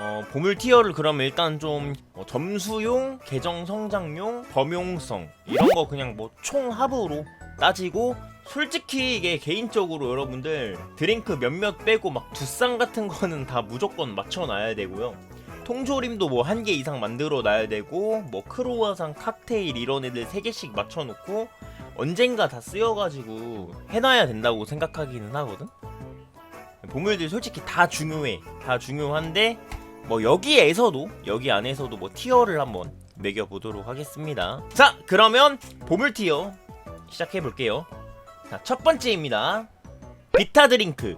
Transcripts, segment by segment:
어, 보물 티어를 그럼 일단 좀 어, 점수용, 계정 성장용, 범용성 이런 거 그냥 뭐 총 합으로 따지고 솔직히 이게 개인적으로 여러분들 드링크 몇몇 빼고 막 두쌍 같은 거는 다 무조건 맞춰놔야 되고요. 통조림도 뭐 한 개 이상 만들어 놔야 되고 뭐 크로와상 칵테일 이런 애들 세 개씩 맞춰 놓고 언젠가 다 쓰여 가지고 해 놔야 된다고 생각하기는 하거든. 보물들 솔직히 다 중요해. 다 중요한데 뭐 여기에서도 여기 안에서도 뭐 티어를 한번 매겨 보도록 하겠습니다. 자, 그러면 보물 티어 시작해 볼게요. 자, 첫 번째입니다. 비타 드링크.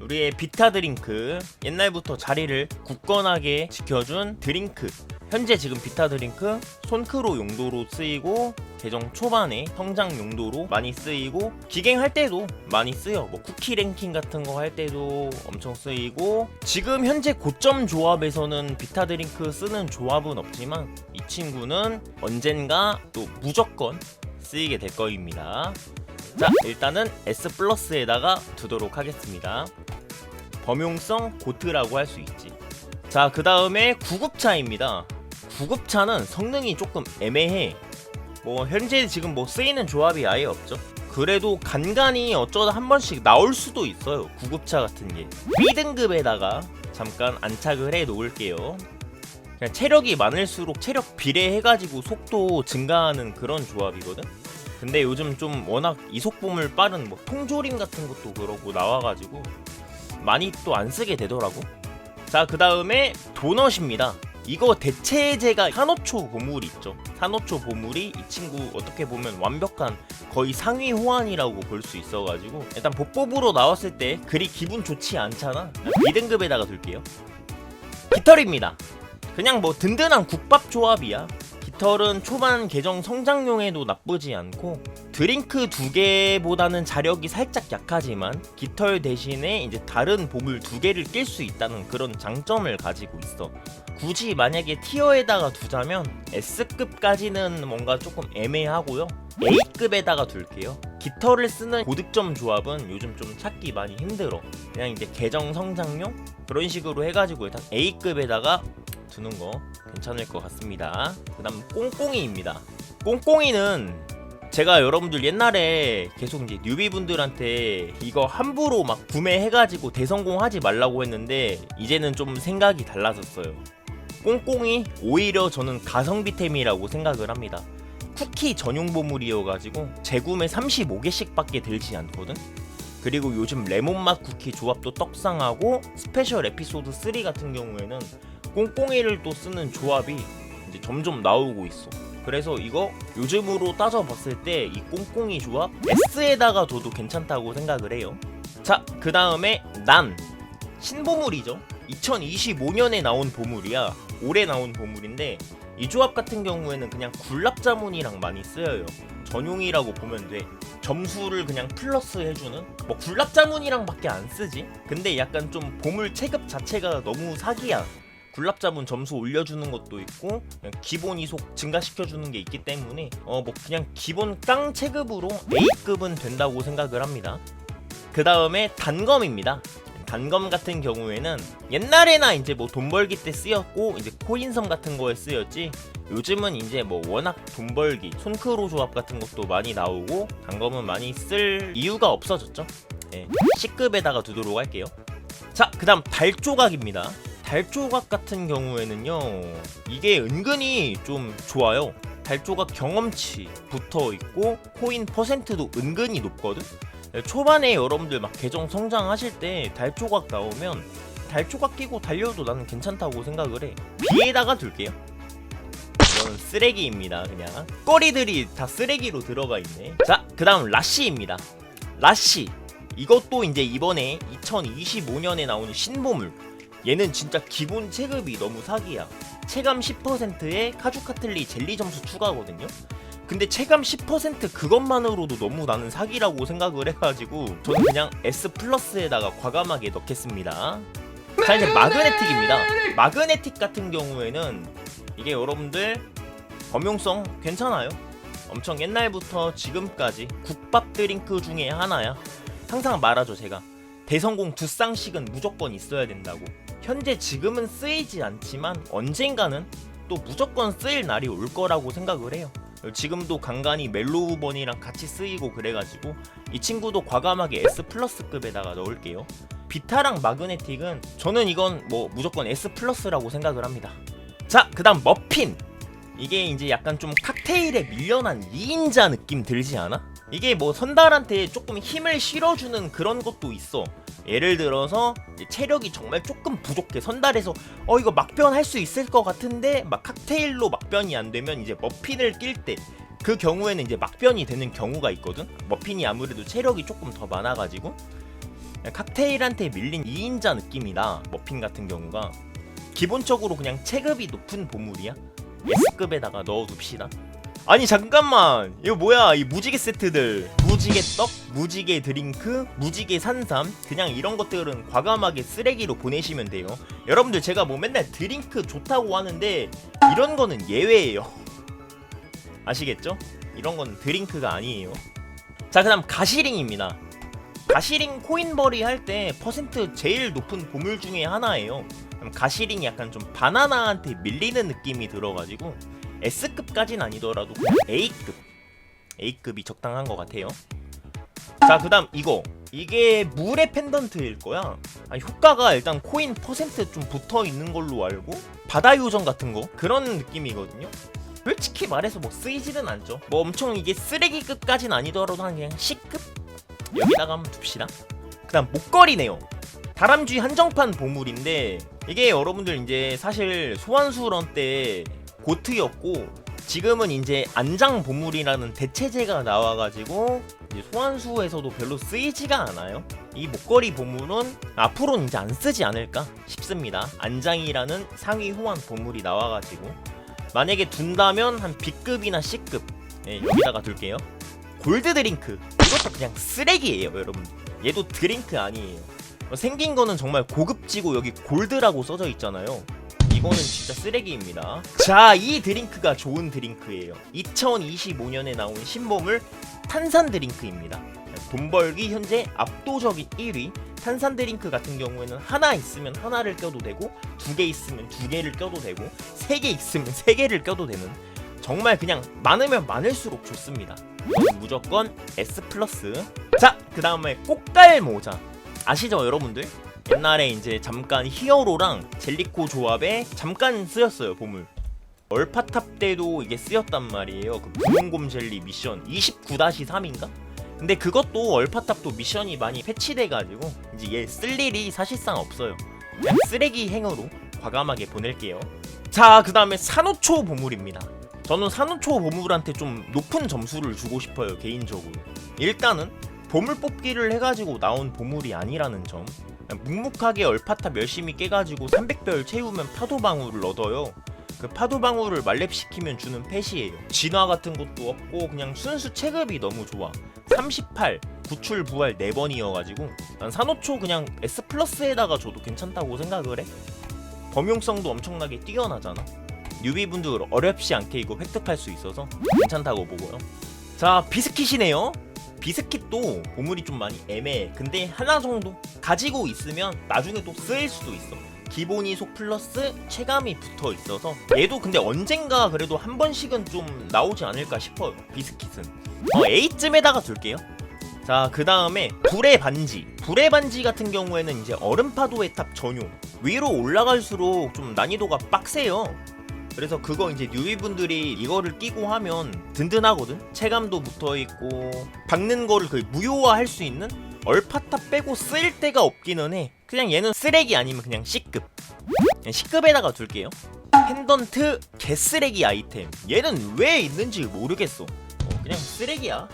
우리의 비타 드링크 옛날부터 자리를 굳건하게 지켜준 드링크. 현재 지금 비타 드링크 손크로 용도로 쓰이고 계정 초반에 성장 용도로 많이 쓰이고 기갱할 때도 많이 쓰여. 뭐 쿠키 랭킹 같은 거 할 때도 엄청 쓰이고 지금 현재 고점 조합에서는 비타 드링크 쓰는 조합은 없지만 이 친구는 언젠가 또 무조건 쓰이게 될 거입니다. 자 일단은 S 플러스에다가 두도록 하겠습니다. 범용성 고트라고 할 수 있지. 자 그 다음에 구급차입니다 구급차는 성능이 조금 애매해 뭐 현재 지금 뭐 쓰이는 조합이 아예 없죠. 그래도 간간히 어쩌다 한 번씩 나올 수도 있어요. 구급차 같은 게 B등급에다가 잠깐 안착을 해 놓을게요. 그냥 체력이 많을수록 체력 비례해가지고 속도 증가하는 그런 조합이거든. 근데 요즘 좀 워낙 이속보물 빠른 뭐 통조림 같은 것도 그러고 나와가지고 많이 또 안 쓰게 되더라고. 자, 그 다음에 도넛입니다. 이거 대체제가 산호초 보물이 있죠. 산호초 보물이 이 친구 어떻게 보면 완벽한 거의 상위 호환이라고 볼 수 있어가지고 일단 복법으로 나왔을 때 그리 기분 좋지 않잖아. 2등급에다가 둘게요. 깃털입니다. 그냥 뭐 든든한 국밥 조합이야. 깃털은 초반 계정 성장용에도 나쁘지 않고 드링크 두 개보다는 자력이 살짝 약하지만 깃털 대신에 이제 다른 보물 두 개를 낄 수 있다는 그런 장점을 가지고 있어. 굳이 만약에 티어에다가 두자면 S급까지는 뭔가 조금 애매하고요. A급에다가 둘게요. 깃털을 쓰는 고득점 조합은 요즘 좀 찾기 많이 힘들어. 그냥 이제 계정 성장용 그런 식으로 해가지고 일단 A급에다가 두는 거 괜찮을 것 같습니다. 그 다음 꽁꽁이입니다. 꽁꽁이는 제가 여러분들 옛날에 계속 이제 뉴비분들한테 이거 함부로 막 구매해가지고 대성공하지 말라고 했는데 이제는 좀 생각이 달라졌어요. 꽁꽁이 오히려 저는 가성비템이라고 생각을 합니다. 쿠키 전용 보물이어가지고 재구매 35개씩밖에 들지 않거든. 그리고 요즘 레몬맛 쿠키 조합도 떡상하고 스페셜 에피소드 3 같은 경우에는 꽁꽁이를 또 쓰는 조합이 이제 점점 나오고 있어. 그래서 이거 요즘으로 따져봤을 때 이 꽁꽁이 조합 S에다가 둬도 괜찮다고 생각을 해요. 자, 그 다음에 난 신보물이죠. 2025년에 나온 보물이야. 올해 나온 보물인데 이 조합 같은 경우에는 그냥 굴랍자문이랑 많이 쓰여요. 전용이라고 보면 돼. 점수를 그냥 플러스 해주는 뭐 굴랍자문이랑 밖에 안 쓰지. 근데 약간 좀 보물 체급 자체가 너무 사기야. 굴랍자문 점수 올려주는 것도 있고 기본 이속 증가시켜주는 게 있기 때문에 어 뭐 그냥 기본 깡 체급으로 A급은 된다고 생각을 합니다. 그 다음에 단검입니다. 단검 같은 경우에는 옛날에나 이제 뭐 돈 벌기 때 쓰였고 이제 코인섬 같은 거에 쓰였지 요즘은 이제 뭐 워낙 돈 벌기 손크로 조합 같은 것도 많이 나오고 단검은 많이 쓸 이유가 없어졌죠. 네, C급에다가 두도록 할게요. 자, 그 다음 달조각입니다. 달조각 같은 경우에는요, 이게 은근히 좀 좋아요. 달조각 경험치 붙어 있고, 코인 퍼센트도 은근히 높거든? 초반에 여러분들 막 계정 성장하실 때 달조각 나오면 달조각 끼고 달려도 나는 괜찮다고 생각을 해. B에다가 둘게요. 이거는 쓰레기입니다, 그냥. 꼬리들이 다 쓰레기로 들어가 있네. 자, 그 다음 라쉬입니다. 라쉬. 이것도 이제 이번에 2025년에 나온 신보물. 얘는 진짜 기본 체급이 너무 사기야. 체감 10%에 카주카틀리 젤리 점수 추가거든요. 근데 체감 10% 그것만으로도 너무 나는 사기라고 생각을 해가지고 저는 그냥 S 플러스에다가 과감하게 넣겠습니다. 자 이제 마그네틱입니다. 마그네틱 같은 경우에는 이게 여러분들 범용성 괜찮아요. 엄청 옛날부터 지금까지 국밥 드링크 중에 하나야. 항상 말하죠 제가 대성공 두 쌍씩은 무조건 있어야 된다고. 현재 지금은 쓰이지 않지만 언젠가는 또 무조건 쓰일 날이 올 거라고 생각을 해요. 지금도 간간히 멜로우번이랑 같이 쓰이고 그래가지고 이 친구도 과감하게 S 플러스급에다가 넣을게요. 비타랑 마그네틱은 저는 이건 뭐 무조건 S 플러스라고 생각을 합니다. 자, 그 다음 머핀. 이게 이제 약간 좀 칵테일에 밀려난 2인자 느낌 들지 않아? 이게 뭐 선달한테 조금 힘을 실어주는 그런 것도 있어. 예를 들어서 체력이 정말 조금 부족해. 선달에서 어 이거 막변 할 수 있을 것 같은데 막 칵테일로 막변이 안 되면 이제 머핀을 낄 때 그 경우에는 이제 막변이 되는 경우가 있거든. 머핀이 아무래도 체력이 조금 더 많아가지고 칵테일한테 밀린 2인자 느낌이다. 머핀 같은 경우가 기본적으로 그냥 체급이 높은 보물이야. S급에다가 넣어둡시다. 아니 잠깐만. 이거 뭐야? 이 무지개 세트들. 무지개 떡, 무지개 드링크, 무지개 산삼. 그냥 이런 것들은 과감하게 쓰레기로 보내시면 돼요. 여러분들 제가 뭐 맨날 드링크 좋다고 하는데 이런 거는 예외예요. 아시겠죠? 이런 건 드링크가 아니에요. 자 그다음 가시링입니다. 가시링 코인벌이 할 때 퍼센트 제일 높은 보물 중에 하나예요. 가시링이 약간 좀 바나나한테 밀리는 느낌이 들어가지고 S급까진 아니더라도 A급. A급이 적당한 것 같아요. 자 그다음 이거. 이게 물의 펜던트일 거야. 아니, 효과가 일단 코인 퍼센트 좀 붙어 있는 걸로 알고 바다 요정 같은 거? 그런 느낌이거든요. 솔직히 말해서 뭐 쓰이지는 않죠. 뭐 엄청 이게 쓰레기급까진 아니더라도 한 그냥 C급? 여기다가 한번 둡시다. 그 다음 목걸이네요 다람쥐 한정판 보물인데 이게 여러분들 이제 사실 소환수런 때 고트였고 지금은 이제 안장 보물이라는 대체제가 나와가지고 소환수에서도 별로 쓰이지가 않아요. 이 목걸이 보물은 앞으로는 이제 안 쓰지 않을까 싶습니다. 안장이라는 상위 호환 보물이 나와가지고 만약에 둔다면 한 B급이나 C급 예, 여기다가 둘게요. 골드 드링크 이것도 그냥 쓰레기예요, 여러분. 얘도 드링크 아니에요. 생긴 거는 정말 고급지고 여기 골드라고 써져 있잖아요. 이거는 진짜 쓰레기입니다. 자, 이 드링크가 좋은 드링크예요. 2025년에 나온 신보물 탄산 드링크입니다. 돈 벌기 현재 압도적인 1위. 탄산 드링크 같은 경우에는 하나 있으면 하나를 껴도 되고 두 개 있으면 두 개를 껴도 되고 세 개 있으면 세 개를 껴도 되는 정말 그냥 많으면 많을수록 좋습니다. 무조건 S 플러스. 자, 그 다음에 꽃갈 모자 아시죠, 여러분들? 옛날에 이제 잠깐 히어로랑 젤리코 조합에 잠깐 쓰였어요 보물. 얼파탑 때도 이게 쓰였단 말이에요. 그 무용곰 젤리 미션 29-3인가? 근데 그것도 얼파탑도 미션이 많이 패치돼가지고 이제 얘 쓸 일이 사실상 없어요. 그냥 쓰레기 행으로 과감하게 보낼게요. 자 그 다음에 산호초 보물입니다. 저는 산호초 보물한테 좀 높은 점수를 주고 싶어요 개인적으로. 일단은 보물 뽑기를 해가지고 나온 보물이 아니라는 점 묵묵하게 얼파탑 열심히 깨가지고 300별 채우면 파도방울을 얻어요. 그 파도방울을 말렙시키면 주는 펫이에요. 진화 같은 것도 없고 그냥 순수 체급이 너무 좋아. 38 구출 부활 4번이어가지고 난 산호초 그냥 S 플러스에다가 줘도 괜찮다고 생각을 해. 범용성도 엄청나게 뛰어나잖아. 뉴비분들 어렵지 않게 이거 획득할 수 있어서 괜찮다고 보고요. 자 비스킷이네요 비스킷도 보물이 좀 많이 애매해. 근데 하나 정도 가지고 있으면 나중에 또 쓰일 수도 있어. 기본 이 속 플러스 체감이 붙어 있어서 얘도 근데 언젠가 그래도 한 번씩은 좀 나오지 않을까 싶어요. 비스킷은. 어, A쯤에다가 둘게요. 자, 그 다음에 불의 반지. 불의 반지 같은 경우에는 이제 얼음파도의 탑 전용. 위로 올라갈수록 좀 난이도가 빡세요. 그래서 그거 이제 뉴비분들이 이거를 끼고 하면 든든하거든. 체감도 붙어 있고 박는 거를 거의 무효화할 수 있는 얼파탑 빼고 쓸 데가 없기는 해. 그냥 얘는 쓰레기 아니면 그냥 C급. 그냥 C급에다가 둘게요. 펜던트 개쓰레기 아이템. 얘는 왜 있는지 모르겠어. 어, 그냥 쓰레기야.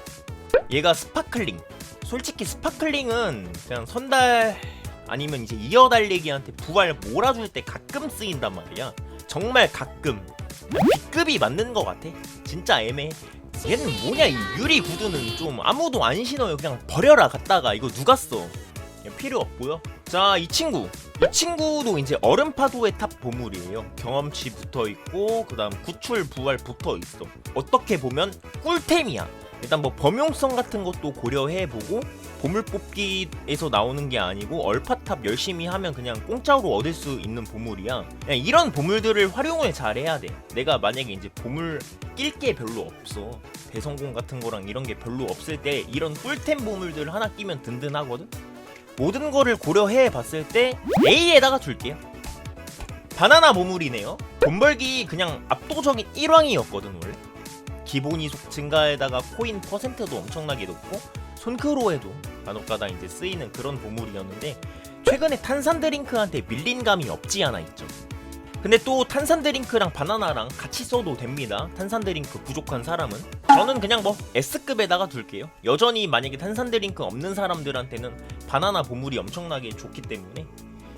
얘가 스파클링. 솔직히 스파클링은 그냥 선달 아니면 이제 이어달리기한테 부활 몰아줄 때 가끔 쓰인단 말이야. 정말 가끔 B급이 맞는 것 같아. 진짜 애매해. 얘는 뭐냐 이 유리 구두는 좀 아무도 안 신어요. 그냥 버려라 갔다가 이거 누가 써? 필요 없고요. 자 이 친구 이 친구도 이제 얼음 파도의 탑 보물이에요. 경험치 붙어 있고 그 다음 구출 부활 붙어 있어. 어떻게 보면 꿀템이야. 일단 뭐 범용성 같은 것도 고려해보고 보물 뽑기에서 나오는 게 아니고 얼파탑 열심히 하면 그냥 공짜로 얻을 수 있는 보물이야. 그냥 이런 보물들을 활용을 잘해야 돼. 내가 만약에 이제 보물 낄 게 별로 없어. 대성공 같은 거랑 이런 게 별로 없을 때 이런 꿀템 보물들 하나 끼면 든든하거든. 모든 거를 고려해 봤을 때 A에다가 줄게요. 바나나 보물이네요. 돈 벌기 그냥 압도적인 1왕이었거든 원래. 기본 이속 증가에다가 코인 퍼센트도 엄청나게 높고 손크로에도 간혹가다 이제 쓰이는 그런 보물이었는데 최근에 탄산 드링크한테 밀린 감이 없지 않아 있죠. 근데 또 탄산 드링크랑 바나나랑 같이 써도 됩니다. 탄산 드링크 부족한 사람은 저는 그냥 뭐 S급에다가 둘게요. 여전히 만약에 탄산 드링크 없는 사람들한테는 바나나 보물이 엄청나게 좋기 때문에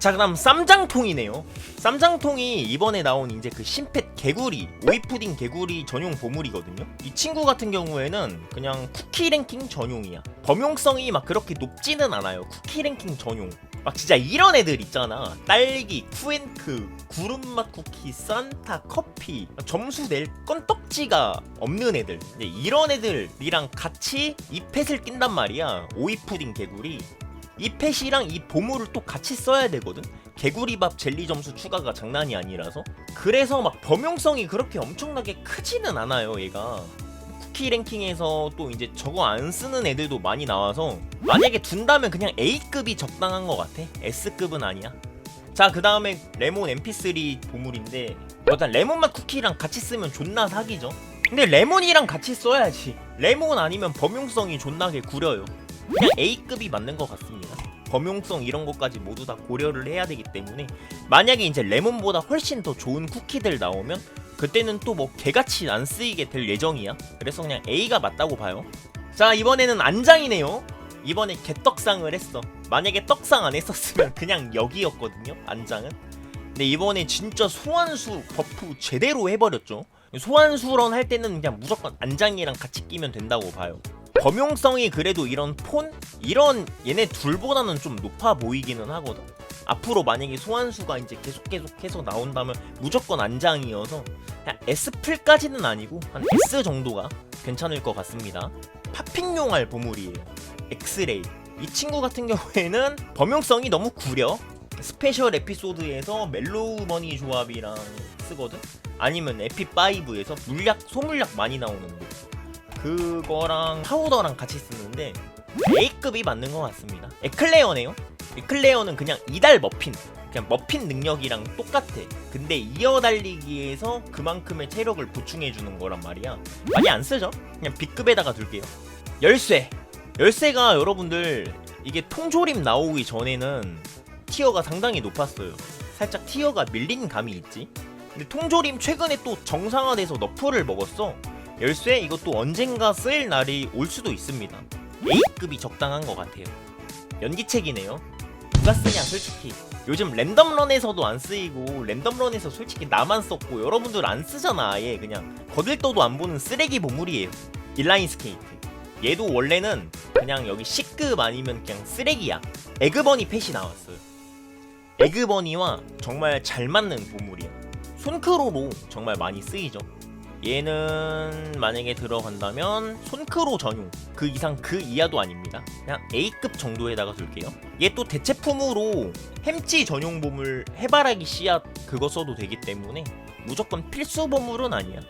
자 그다음 쌈장통이네요. 쌈장통이 이번에 나온 이제 그 신펫 개구리 오이 푸딩 개구리 전용 보물이거든요. 이 친구 같은 경우에는 그냥 쿠키 랭킹 전용이야. 범용성이 막 그렇게 높지는 않아요. 쿠키 랭킹 전용. 막 진짜 이런 애들 있잖아. 딸기, 쿠앤크, 구름맛 쿠키, 산타, 커피. 점수 낼 건떡지가 없는 애들. 이런 애들이랑 같이 이 펫을 낀단 말이야. 오이 푸딩 개구리. 이 펫이랑 이 보물을 또 같이 써야 되거든. 개구리밥 젤리 점수 추가가 장난이 아니라서. 그래서 막 범용성이 그렇게 엄청나게 크지는 않아요, 얘가. 쿠키 랭킹에서 또 이제 저거 안 쓰는 애들도 많이 나와서 만약에 둔다면 그냥 A급이 적당한 것 같아. S급은 아니야. 자, 그 다음에 레몬 MP3 보물인데 일단 레몬맛 쿠키랑 같이 쓰면 존나 사기죠. 근데 레몬이랑 같이 써야지. 레몬 아니면 범용성이 존나게 구려요. 그냥 A급이 맞는 것 같습니다. 범용성 이런 것까지 모두 다 고려를 해야 되기 때문에 만약에 이제 레몬보다 훨씬 더 좋은 쿠키들 나오면 그때는 또 뭐 개같이 안 쓰이게 될 예정이야. 그래서 그냥 A가 맞다고 봐요. 자 이번에는 안장이네요. 이번에 개떡상을 했어. 만약에 떡상 안 했었으면 그냥 여기였거든요. 안장은. 근데 이번에 진짜 소환수 버프 제대로 해버렸죠. 소환수런 할 때는 그냥 무조건 안장이랑 같이 끼면 된다고 봐요. 범용성이 그래도 이런 폰? 이런 얘네 둘보다는 좀 높아 보이기는 하거든. 앞으로 만약에 소환수가 이제 계속 계속해서 나온다면 무조건 안장이어서 그냥 S플까지는 아니고 한 S 정도가 괜찮을 것 같습니다. 파핑용할 보물이에요. 엑스레이. 이 친구 같은 경우에는 범용성이 너무 구려. 스페셜 에피소드에서 멜로우 머니 조합이랑 쓰거든. 아니면 에피5에서 물약 소물약 많이 나오는데 그거랑 파우더랑 같이 쓰는데 A급이 맞는 것 같습니다. 에클레어네요. 에클레어는 그냥 이달 머핀. 그냥 머핀 능력이랑 똑같아. 근데 이어 달리기에서 그만큼의 체력을 보충해 주는 거란 말이야. 많이 안 쓰죠? 그냥 B급에다가 둘게요. 열쇠. 열쇠가 여러분들 이게 통조림 나오기 전에는 티어가 상당히 높았어요. 살짝 티어가 밀린 감이 있지. 근데 통조림 최근에 또 정상화돼서 너프를 먹었어. 열쇠 이것도 언젠가 쓰일 날이 올 수도 있습니다. A급이 적당한 것 같아요. 연기책이네요. 누가 쓰냐 솔직히. 요즘 랜덤런에서도 안 쓰이고 랜덤런에서 솔직히 나만 썼고 여러분들 안 쓰잖아 아예 그냥 거들떠도 안 보는 쓰레기 보물이에요. 인라인 스케이트. 얘도 원래는 그냥 여기 C급 아니면 그냥 쓰레기야. 에그버니 펫이 나왔어요. 에그버니와 정말 잘 맞는 보물이야. 손크로로 정말 많이 쓰이죠. 얘는 만약에 들어간다면 손크로 전용 그 이상 그 이하도 아닙니다. 그냥 A급 정도에다가 둘게요. 얘 또 대체품으로 햄찌 전용 보물 해바라기 씨앗 그거 써도 되기 때문에 무조건 필수 보물은 아니야.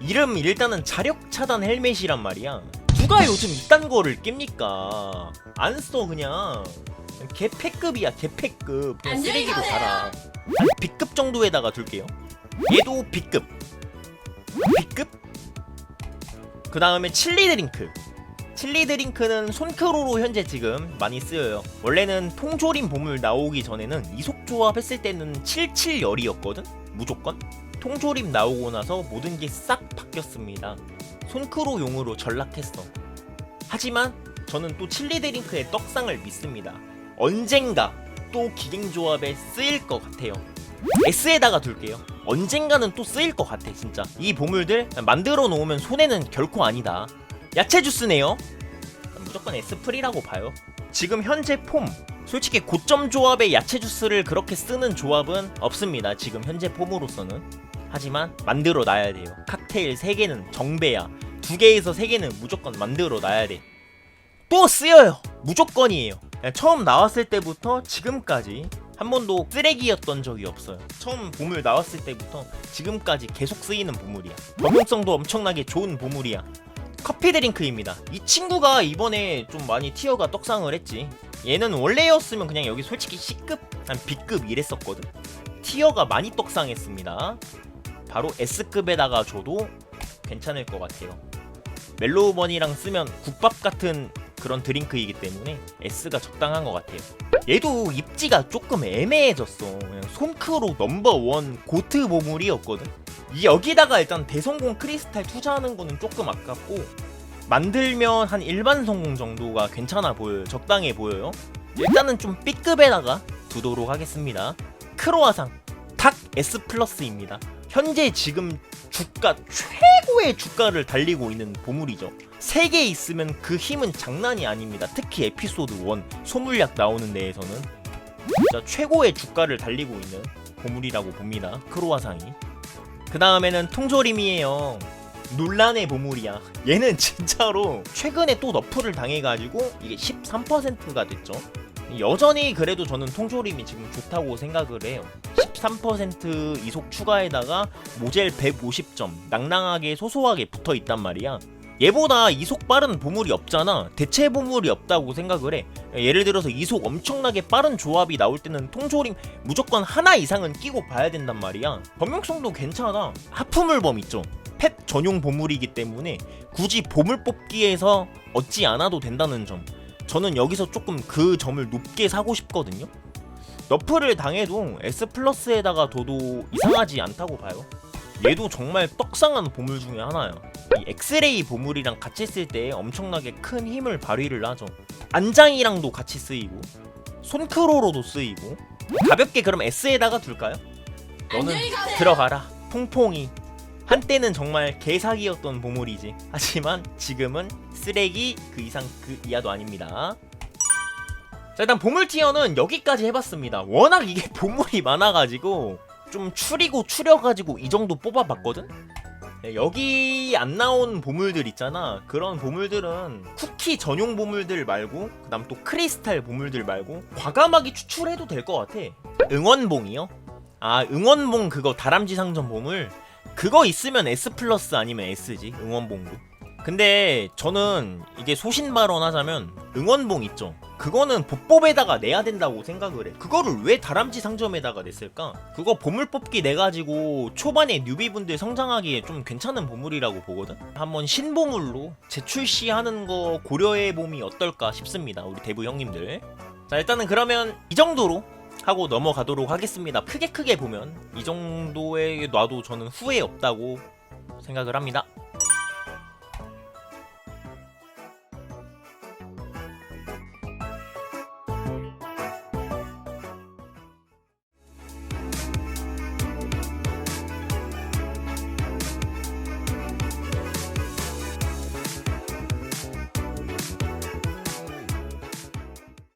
이름 일단은 자력 차단 헬멧이란 말이야. 누가 요즘 이딴 거를 낍니까? 안 써 그냥. 개패급이야 개패급. 그냥 쓰레기로 한 B급 정도에다가 둘게요. 얘도 B급 B급? 그 다음에 칠리 드링크. 칠리 드링크는 손크로로 현재 지금 많이 쓰여요. 원래는 통조림 보물 나오기 전에는 이속 조합 했을 때는 77열이었거든? 무조건? 통조림 나오고 나서 모든 게 싹 바뀌었습니다. 손크로용으로 전락했어. 하지만 저는 또 칠리 드링크의 떡상을 믿습니다. 언젠가 또 기행 조합에 쓰일 것 같아요. S에다가 둘게요. 언젠가는 또 쓰일 것 같아 진짜. 이 보물들 만들어 놓으면 손해는 결코 아니다. 야채 주스네요. 무조건 S플이라고 봐요. 지금 현재 폼 솔직히 고점 조합의 야채 주스를 그렇게 쓰는 조합은 없습니다. 지금 현재 폼으로서는. 하지만 만들어 놔야 돼요. 칵테일 3개는 정배야. 두 개에서 세 개는 무조건 만들어 놔야 돼. 또 쓰여요. 무조건이에요. 처음 나왔을 때부터 지금까지 한 번도 쓰레기였던 적이 없어요. 처음 보물 나왔을 때부터 지금까지 계속 쓰이는 보물이야. 범용성도 엄청나게 좋은 보물이야. 커피 드링크입니다. 이 친구가 이번에 좀 많이 티어가 떡상을 했지. 얘는 원래였으면 그냥 여기 솔직히 C급, 한 B급 이랬었거든. 티어가 많이 떡상했습니다. 바로 S급에다가 줘도 괜찮을 것 같아요. 멜로우버니랑 쓰면 국밥 같은 그런 드링크이기 때문에 S가 적당한 것 같아요. 얘도 입지가 조금 애매해졌어. 그냥 손크로 넘버원 고트 보물이었거든. 이 여기다가 일단 대성공 크리스탈 투자하는 거는 조금 아깝고 만들면 한 일반 성공 정도가 괜찮아 보여요. 적당해 보여요. 일단은 좀 B급에다가 두도록 하겠습니다. 크로아상 탁 S 플러스입니다. 현재 지금 주가 최고의 주가를 달리고 있는 보물이죠. 3개 있으면 그 힘은 장난이 아닙니다. 특히 에피소드 1 소물약 나오는 데에서는 진짜 최고의 주가를 달리고 있는 보물이라고 봅니다. 크로아상이. 그 다음에는 통조림이에요. 논란의 보물이야. 얘는 진짜로 최근에 또 너프를 당해가지고 이게 13%가 됐죠. 여전히 그래도 저는 통조림이 지금 좋다고 생각을 해요. 13% 이속 추가에다가 모젤 150점 낭낭하게 소소하게 붙어 있단 말이야. 얘보다 이속 빠른 보물이 없잖아. 대체 보물이 없다고 생각을 해. 예를 들어서 이속 엄청나게 빠른 조합이 나올 때는 통조림 무조건 하나 이상은 끼고 봐야 된단 말이야. 범용성도 괜찮아. 하프물범 있죠. 펫 전용 보물이기 때문에 굳이 보물 뽑기에서 얻지 않아도 된다는 점. 저는 여기서 조금 그 점을 높게 사고 싶거든요. 너프를 당해도 S 플러스에다가 둬도 이상하지 않다고 봐요. 얘도 정말 떡상한 보물 중에 하나야. 이 엑스레이 보물이랑 같이 쓸 때 엄청나게 큰 힘을 발휘를 하죠. 안장이랑도 같이 쓰이고 손크로로도 쓰이고. 가볍게 그럼 S에다가 둘까요? 너는 들어가라. 퐁퐁이. 한때는 정말 개사기였던 보물이지. 하지만 지금은 쓰레기 그 이상 그 이하도 아닙니다. 자 일단 보물 티어는 여기까지 해봤습니다. 워낙 이게 보물이 많아가지고 좀 추리고 추려가지고 이 정도 뽑아봤거든? 네, 여기 안 나온 보물들 있잖아. 그런 보물들은 쿠키 전용 보물들 말고 그 다음 또 크리스탈 보물들 말고 과감하게 추출해도 될 것 같아. 응원봉이요? 아 응원봉 그거 다람쥐 상점 보물? 그거 있으면 S 플러스 아니면 S지 응원봉도. 근데 저는 이게 소신 발언 하자면 응원봉 있죠 그거는 보법에다가 내야 된다고 생각을 해 그거를 왜 다람쥐 상점에다가 냈을까 그거 보물 뽑기 내가지고 초반에 뉴비분들 성장하기에 좀 괜찮은 보물이라고 보거든 한번 신보물로 재출시하는 거 고려해봄이 어떨까 싶습니다 우리 대부 형님들 자 일단은 그러면 이 정도로 하고 넘어가도록 하겠습니다. 크게 크게 보면 이 정도에 놔도 저는 후회 없다고 생각을 합니다.